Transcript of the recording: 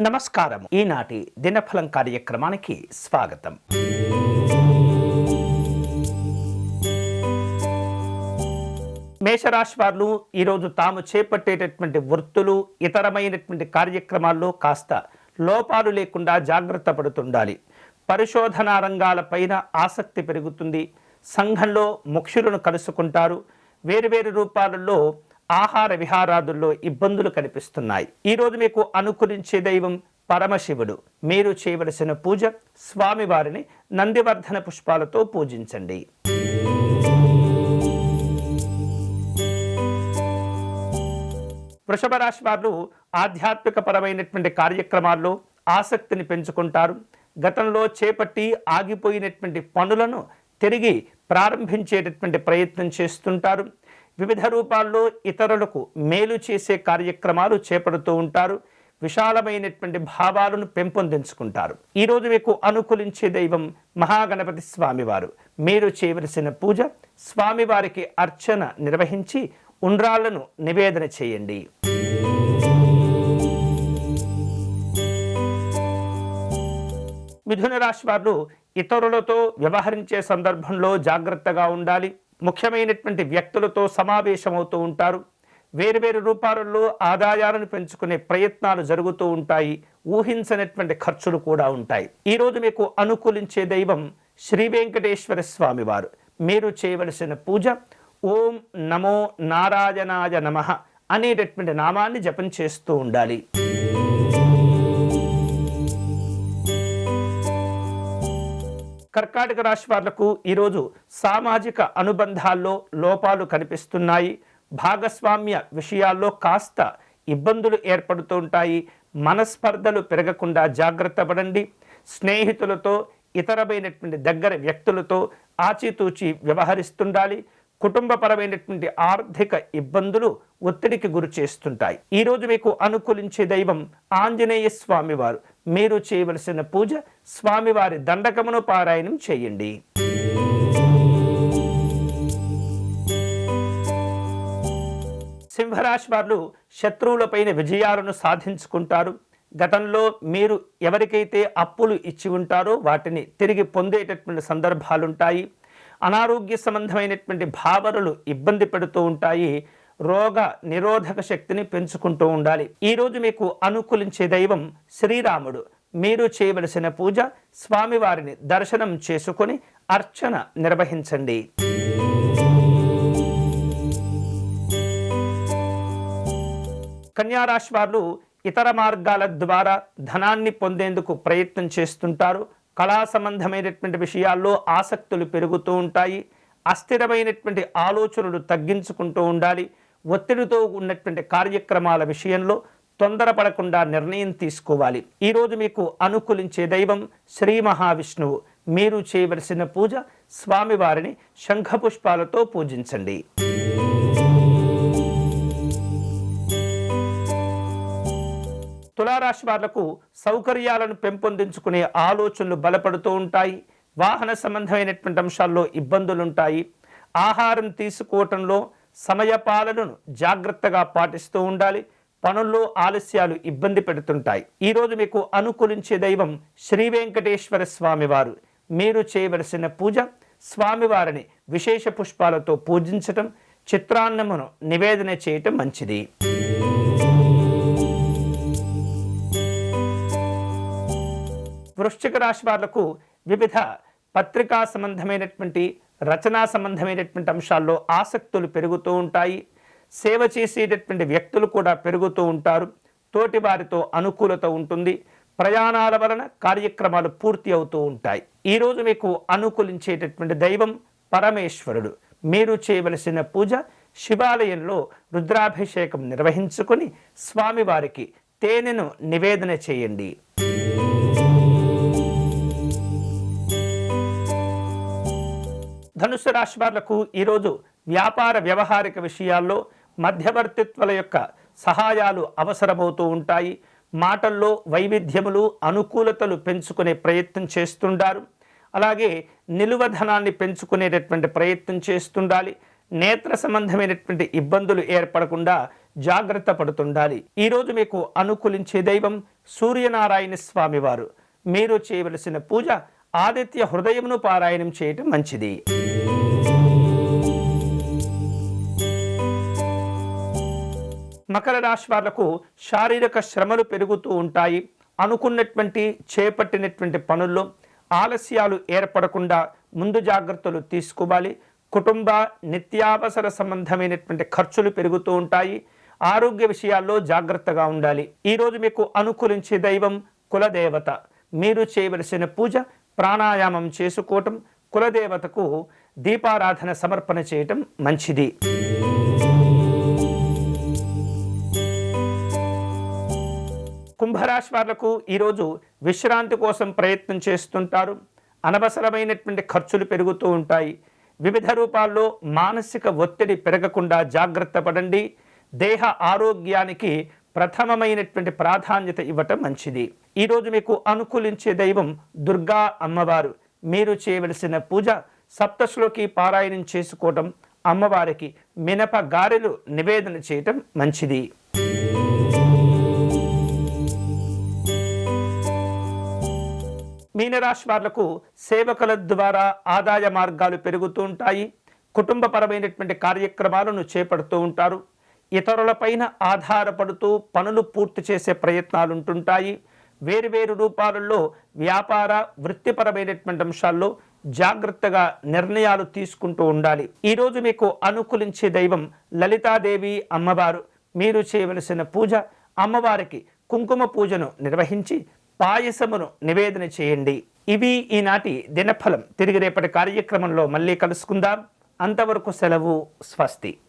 నమస్కారం ఈనాటి దినఫలం కార్యక్రమానికి స్వాగతం. మేషరాశి వారు ఈరోజు తాము చేపట్టేటటువంటి వృత్తులు ఇతరమైనటువంటి కార్యక్రమాల్లో కాస్త లోపాలు లేకుండా జాగ్రత్త పడుతుండాలి. పరిశోధనా రంగాలపైన ఆసక్తి పెరుగుతుంది. సంఘంలో ముఖ్యులను కలుసుకుంటారు. వేరువేరు రూపాలలో ఆహార విహారాదుల్లో ఇబ్బందులు కనిపిస్తున్నాయి. ఈరోజు మీకు అనుకూలించే దైవం పరమశివుడు. మీరు చేయవలసిన పూజ స్వామివారిని నందివర్ధన పుష్పాలతో పూజించండి. వృషభ రాశి వారు ఆధ్యాత్మిక పరమైనటువంటి కార్యక్రమాల్లో ఆసక్తిని పెంచుకుంటారు. గతంలో చేపట్టి ఆగిపోయినటువంటి పనులను తిరిగి ప్రారంభించేటటువంటి ప్రయత్నం చేస్తుంటారు. వివిధ రూపాల్లో ఇతరులకు మేలు చేసే కార్యక్రమాలు చేపడుతూ ఉంటారు. విశాలమైనటువంటి భావాలను పెంపొందించుకుంటారు. ఈరోజు మీకు అనుకూలించే దైవం మహాగణపతి స్వామివారు. మీరు చేయవలసిన పూజ స్వామివారికి అర్చన నిర్వహించి ఉండ్రాళ్ళను నివేదన చేయండి. మిథున రాశి వారు ఇతరులతో వ్యవహరించే సందర్భంలో జాగ్రత్తగా ఉండాలి. ముఖ్యమైనటువంటి వ్యక్తులతో సమావేశమవుతూ ఉంటారు. వేరువేరు రూపాలలో ఆదాయాలను పెంచుకునే ప్రయత్నాలు జరుగుతూ ఉంటాయి. ఊహించనటువంటి ఖర్చులు కూడా ఉంటాయి. ఈరోజు మీకు అనుకూలించే దైవం శ్రీ వెంకటేశ్వర స్వామివారు మీరు చేయవలసిన పూజ ఓం నమో నారాయణాయ నమ అనేటటువంటి నామాన్ని జపం చేస్తూ ఉండాలి. కర్కాటక రాశి వాళ్ళకు ఈరోజు సామాజిక అనుబంధాల్లో లోపాలు కనిపిస్తున్నాయి. భాగస్వామ్య విషయాల్లో కాస్త ఇబ్బందులు ఏర్పడుతూ ఉంటాయి. మనస్పర్ధలు పెరగకుండా జాగ్రత్త పడండి. స్నేహితులతో ఇతరమైనటువంటి దగ్గర వ్యక్తులతో ఆచితూచి వ్యవహరిస్తుండాలి. కుటుంబపరమైనటువంటి ఆర్థిక ఇబ్బందులు ఒత్తిడికి గురి చేస్తుంటాయి. ఈరోజు మీకు అనుకూలించే దైవం ఆంజనేయ స్వామివారు మీరు చేయవలసిన పూజ స్వామివారి దండకమును పారాయణం చేయండి. సింహరాశి వారు శత్రువులపైన విజయాలను సాధించుకుంటారు. గతంలో మీరు ఎవరికైతే అప్పులు ఇచ్చి ఉంటారో వాటిని తిరిగి పొందేటటువంటి సందర్భాలుంటాయి. అనారోగ్య సంబంధమైనటువంటి భావనలు ఇబ్బంది పెడుతూ ఉంటాయి. రోగ నిరోధక శక్తిని పెంచుకుంటూ ఉండాలి. ఈరోజు మీకు అనుకూలించే దైవం శ్రీరాముడు. మీరు చేయవలసిన పూజ స్వామివారిని దర్శనం చేసుకొని అర్చన నిర్వహించండి. కన్యారాశి వారు ఇతర మార్గాల ద్వారా ధనాన్ని పొందేందుకు ప్రయత్నం చేస్తుంటారు. కళా సంబంధమైనటువంటి విషయాల్లో ఆసక్తులు పెరుగుతూ ఉంటాయి. అస్థిరమైనటువంటి ఆలోచనలు తగ్గించుకుంటూ ఉండాలి. ఒత్తిడితో ఉన్నటువంటి కార్యక్రమాల విషయంలో తొందరపడకుండా నిర్ణయం తీసుకోవాలి. ఈరోజు మీకు అనుకూలించే దైవం శ్రీ మహావిష్ణువు. మీరు చేయవలసిన పూజ స్వామివారిని శంఖపుష్పాలతో పూజించండి. తులారాశి వాళ్ళకు సౌకర్యాలను పెంపొందించుకునే ఆలోచనలు బలపడుతూ ఉంటాయి. వాహన సంబంధమైనటువంటి అంశాల్లో ఇబ్బందులుంటాయి. ఆహారం తీసుకోవటంలో సమయపాలనను జాగ్రత్తగా పాటిస్తూ ఉండాలి. పనుల్లో ఆలస్యాలు ఇబ్బంది పెడుతుంటాయి. ఈరోజు మీకు అనుకూలించే దైవం శ్రీ వెంకటేశ్వర స్వామివారు. మీరు చేయవలసిన పూజ స్వామివారిని విశేష పుష్పాలతో పూజించటం చిత్రాన్నమును నివేదన చేయటం మంచిది. వృశ్చిక రాశి వాళ్ళకు వివిధ పత్రికా సంబంధమైనటువంటి రచనా సంబంధమైనటువంటి అంశాల్లో ఆసక్తులు పెరుగుతూ ఉంటాయి. సేవ చేసేటటువంటి వ్యక్తులు కూడా పెరుగుతూ ఉంటారు. తోటి వారితో అనుకూలత ఉంటుంది. ప్రయాణాల వలన కార్యక్రమాలు పూర్తి అవుతూ ఉంటాయి. ఈరోజు మీకు అనుకూలించేటటువంటి దైవం పరమేశ్వరుడు. మీరు చేయవలసిన పూజ శివాలయంలో రుద్రాభిషేకం నిర్వహించుకొని స్వామివారికి తేనెను నివేదన చేయండి. ధనుసు రాశి వాళ్ళకు ఈరోజు వ్యాపార వ్యవహారిక విషయాల్లో మధ్యవర్తిత్వాల యొక్క సహాయాలు అవసరమవుతూ ఉంటాయి. మాటల్లో వైవిధ్యములు అనుకూలతలు పెంచుకునే ప్రయత్నం చేస్తుండారు. అలాగే నిలువధనాన్ని పెంచుకునేటటువంటి ప్రయత్నం చేస్తుండాలి. నేత్ర సంబంధమైనటువంటి ఇబ్బందులు ఏర్పడకుండా జాగ్రత్త పడుతుండాలి. ఈరోజు మీకు అనుకూలించే దైవం సూర్యనారాయణ స్వామివారు. మీరు చేయవలసిన పూజ ఆదిత్య హృదయమును పారాయణం చేయటం మంచిది. మకర రాశి వాళ్ళకు శారీరక శ్రమలు పెరుగుతూ ఉంటాయి. అనుకున్నటువంటి చేపట్టినటువంటి పనుల్లో ఆలస్యాలు ఏర్పడకుండా ముందు జాగ్రత్తలు తీసుకోవాలి. కుటుంబ నిత్యావసర సంబంధమైనటువంటి ఖర్చులు పెరుగుతూ ఉంటాయి. ఆరోగ్య విషయాల్లో జాగ్రత్తగా ఉండాలి. ఈరోజు మీకు అనుకూలించే దైవం కులదేవత. మీరు చేయవలసిన పూజ ప్రాణాయామం చేసుకోవటం కులదేవతకు దీపారాధన సమర్పణ చేయటం మంచిది. కుంభరాశి వాళ్ళకు ఈరోజు విశ్రాంతి కోసం ప్రయత్నం చేస్తుంటారు. అనవసరమైనటువంటి ఖర్చులు పెరుగుతూ ఉంటాయి. వివిధ రూపాల్లో మానసిక ఒత్తిడి పెరగకుండా జాగ్రత్త పడండి. దేహ ఆరోగ్యానికి ప్రథమమైనటువంటి ప్రాధాన్యత ఇవ్వటం మంచిది. ఈరోజు మీకు అనుకూలించే దైవం దుర్గా అమ్మవారు. మీరు చేయవలసిన పూజ సప్తశ్లోకి పారాయణం చేసుకోవటం అమ్మవారికి మినప గారెలు నివేదన చేయటం మంచిది. మీనరాశి వాళ్ళకు సేవకుల ద్వారా ఆదాయ మార్గాలు పెరుగుతూ ఉంటాయి. కుటుంబపరమైనటువంటి కార్యక్రమాలను చేపడుతూ ఉంటారు. ఇతరులపైన ఆధారపడుతూ పనులు పూర్తి చేసే ప్రయత్నాలు ఉంటుంటాయి. వేరువేరు రూపాలలో వ్యాపార వృత్తిపరమైనటువంటి అంశాల్లో జాగ్రత్తగా నిర్ణయాలు తీసుకుంటూ ఉండాలి. ఈరోజు మీకు అనుకూలించే దైవం లలితాదేవి అమ్మవారు. మీరు చేయవలసిన పూజ అమ్మవారికి కుంకుమ పూజను నిర్వహించి పాయసమును నివేదన చేయండి. ఇవి ఈనాటి దినఫలం. తిరిగి రేపటి కార్యక్రమంలో మళ్ళీ కలుసుకుందాం. అంతవరకు సెలవు స్వస్తి.